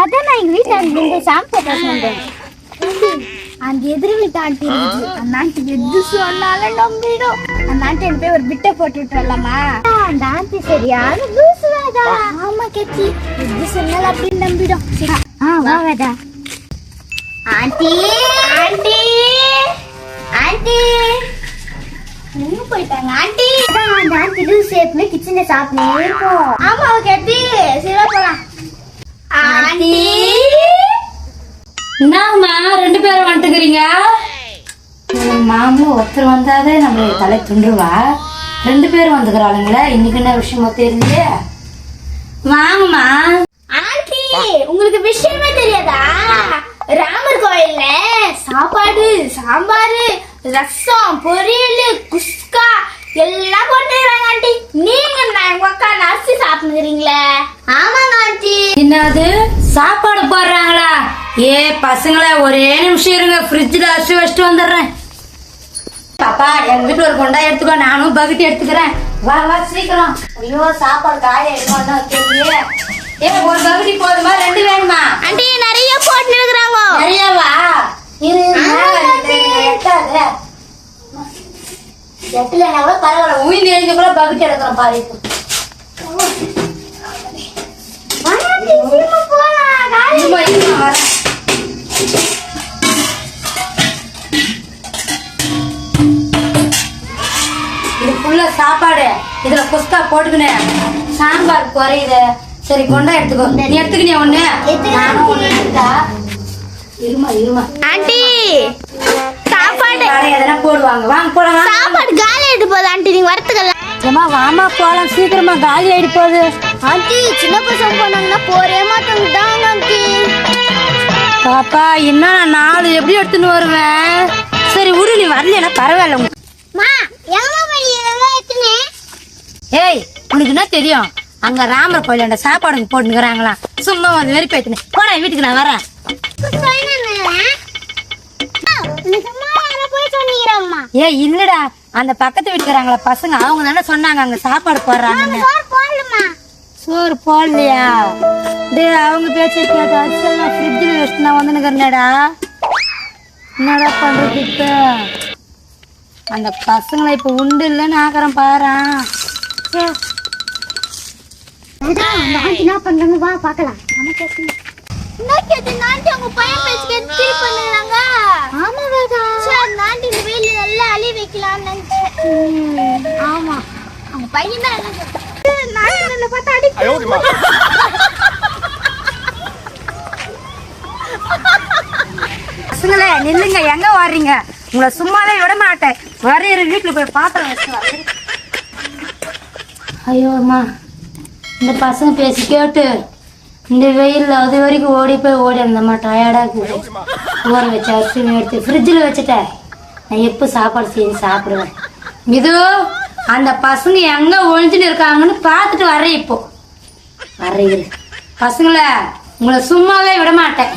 அதான் நான் எங்க வீட்டுல இருந்து சாப்பிட்டு சொன்னேன் அந்த எதிர் வீட்டு ஆண்டி அந்த ஆண்டி எது சொன்னாலும் நம்பிடும். அந்த ஆண்டி என் போய் ஒரு பிட்டை போட்டு அந்த ஆண்டி சரியான லூசு ஆமா எது சொன்னாலும் அப்படின்னு நம்பிடும். ஆ ஆண்டி ஆண்டி ஆண்டி. எங்க போயிட்டாங்க? ஆண்டி. அந்த ஆண்டி லூசு எப்பவுமே கிச்சன்ல சாப்பிட்டே இருக்கும் ஆமா கெட்டி போலாம். ஆண்டி. என்னங்கம்மா ரெண்டு பேரும் வந்துட்டுக்கிறீங்க? மாமூலும் ஒருத்தர் வந்தாதே நம்ம தலை துண்டுவா ரெண்டு பேரும் வந்துக்கிறாளுங்களே இன்னைக்கு என்ன விஷயமா தெரியலையே. வாங்கம்மா. ஆண்டி உங்களுக்கு விஷயமே தெரியாதா? ராமர் கோயில்ல சாப்பாடு சாம்பார் ரசம் பொரியல் குஸ்கா எல்லாம் போட்டுறாங்க ஆண்டி. நீங்க அக்கா நர்சி சாப்பிடுறீங்களே ஆமாங்க ஆண்டி. என்னது? சாப்பாடு போடுறாங்களா? ஏ பசங்களா ஒரே நிமிஷம் இருங்க. ஃப்ரிட்ஜில் அரிசி வச்சுட்டு வந்துடுறேன். பாப்பா எங்க வீட்டுல ஒரு கொண்டா எடுத்துக்கோ. நானும் பக்கெட் எடுத்துக்கிறேன். வா வா சீக்கிரம். ஐயோ சாப்பாடு காய எடுக்கணும் ஏ ஒரு பகுதி போதுமா? ரெண்டு வேணுமா? ஆண்டி நிறைய போட்டு இருக்கிறாங்க. நிறையவா? இரு எட்டாது எட்டுலனா கூட பரவாயில்ல. உயிர் எழுந்து கூட பக்கெட் எடுக்கிறோம் பாரு இப்போ. இருமா, இருமா, வரேன். இது ஃபுல்லா சாப்பாடு. இதுல குஸ்கா போட்டுக்கினேன் சாம்பார் குறையுது. சரி கொண்டா எடுத்துக்கோ. நீ எடுத்துக்கினியா ஒண்ணு. நானும் ஒண்ணு எடுத்துட்டா இருமா இருமா. ஆண்டி சாப்பாடு. வேற எதனா போடுவாங்க. வாங்க போலாம் சாப்பாடு காலி ஆயிட்டு போகுது ஆண்டி. நீங்க வரத்துக்கல. ஏமா வாமா போலாம். சீக்கிரமா காலி ஆயிடு போகுது. ஆண்டி சின்ன பசங்க போனாங்கன்னா போறே பாப்பா என்ன நான் நாலு எப்படி எடுத்துன்னு வருவேன்? சரி விடு நீ வரலையா பரவாயில்ல. ஏய் உனக்கு என்ன தெரியும்? அங்க ராமர் கோயிலாண்ட சாப்பாடு போட்டுக்கிறாங்களாம் சும்மா வந்து வெறி போயிட்டு போடா வீட்டுக்கு நான் வரேன். ஏ இல்லடா. அந்த பக்கத்து வீட்டுக்காரங்கள பசங்க அவங்க தானே சொன்னாங்க அங்க சாப்பாடு போடுறாங்கன்னு. சோறு போடலையா? டேய் அவங்க பேச்ச கேட்டு அரிசல் நான் ஃப்ரிட்ஜில் வச்சுட்டு நான் வந்துனுக்கிறேன்டா என்னடா பண்றது இப்ப? அந்த பசங்களை இப்ப உண்டு இல்லைன்னு ஆக்கிறேன் பாரேன் சே. என்ன பண்றாங்க? வா பார்க்கலாம். என்ன கேட்டு நாண்டி அவங்க பையன் பேச்சு கேட்டு திருப்பி பண்ணுறாங்க. ஆமா அவங்க பையன் தான் பார்த்தா அடி பசங்களே நில்லுங்க எங்க வர்றீங்க உங்களை சும்மாவே விட மாட்டேன். வரையிற வீட்டுல போய் பாத்திரம் வச்சு ஐயோ அம்மா. இந்த பசங்க பேசி கேட்டு இந்த வெயில்ல அது வரைக்கும் ஓடி போய் ஓடி இருந்தம்மா டயர்டா இருக்குது. ஊற வச்ச அரிசி எடுத்து ஃப்ரிட்ஜில் வச்சுட்டேன் நான் எப்போ சாப்பாடு செஞ்சு சாப்பிடுவேன். இது அந்த பசங்க எங்க ஒழிஞ்சுன்னு இருக்காங்கன்னு பார்த்துட்டு வரேன் இப்போ. வரேன் பசங்களை உங்களை சும்மாவே விட மாட்டேன்.